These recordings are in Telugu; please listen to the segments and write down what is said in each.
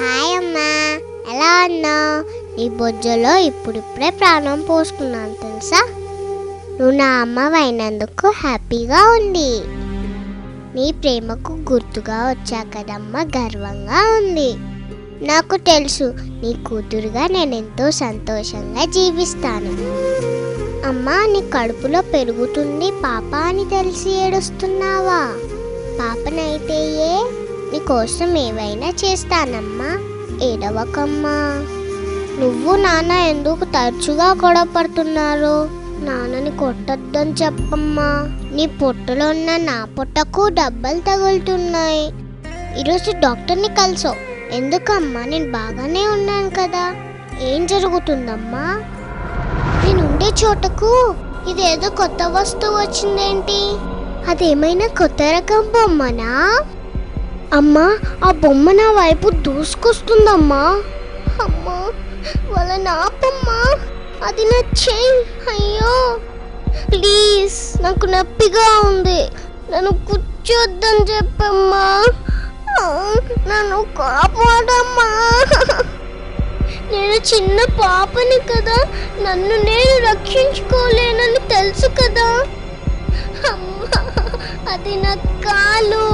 హాయ్ అమ్మ ఎలా అన్నా నీ బొజ్జలో ఇప్పుడిప్పుడే ప్రాణం పోసుకున్నాను తెలుసా? నువ్వు నా అమ్మవైనందుకు హ్యాపీగా ఉంది నీ ప్రేమకు గుర్తుగా వచ్చా కదమ్మా గర్వంగా ఉంది నాకు తెలుసు నీ కూతురుగా నేను ఎంతో సంతోషంగా జీవిస్తాను. అమ్మా నీ కడుపులో పెరుగుతుంది పాప అని తెలిసి ఏడుస్తున్నావా? పాపనైతే ఏ? నీకోసం ఏవైనా చేస్తానమ్మా? ఏడవకమ్మా. నువ్వు నాన్న ఎందుకు తరచుగా గొడవ పడుతున్నారు నాన్నని కొట్టొద్దని చెప్పమ్మా. నీ పొట్టలో ఉన్న నా పొట్టకు డబ్బలు తగులుతున్నాయి. ఈరోజు డాక్టర్ని కలిసావు. ఎందుకమ్మా? నేను బాగానే ఉన్నాను కదా. ఏం జరుగుతుందమ్మా? నేను ఉండే చోటకు ఇదేదో కొత్త వస్తువు వచ్చిందేంటి? అదేమైనా కొత్త రకం బొమ్మనా? అమ్మా ఆ బొమ్మ నా వైపు దూసుకొస్తుందమ్మా. అమ్మా వాళ్ళ నాపమ్మా అది నా చెయ్యి. అయ్యో ప్లీజ్ నాకు నొప్పిగా ఉంది. నన్ను కూర్చోద్దని చెప్పమ్మా. నన్ను కాపాడమ్మా. నేను చిన్న పాపని కదా నన్ను నేను రక్షించుకోలేనని తెలుసు కదా. అమ్మా అది నా కాలు.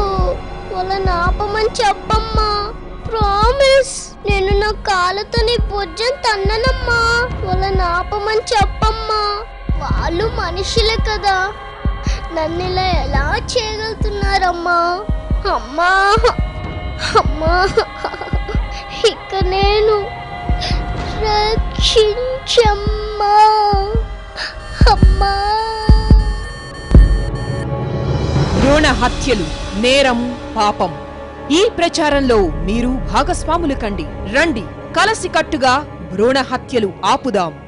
వాళ్ళని నాపమని చెప్పమ్మా. ప్రామిస్ నేను నా కాళ్ళతో నీ భుజం తన్ననమ్మా. వాళ్ళని నాపమని చెప్పమ్మా. వాళ్ళు మనుషులే కదా. నన్ను ఇలా ఎలా చేయగలుగుతున్నారమ్మా? అమ్మా. అమ్మా. ఇక నేను రక్షించమ్మా. భ్రూణ హత్యలు నేరం పాపం. ఈ ప్రచారంలో మీరు భాగస్వాములు కండి. రండి. కలసికట్టుగా భ్రూణ హత్యలు ఆపుదాం.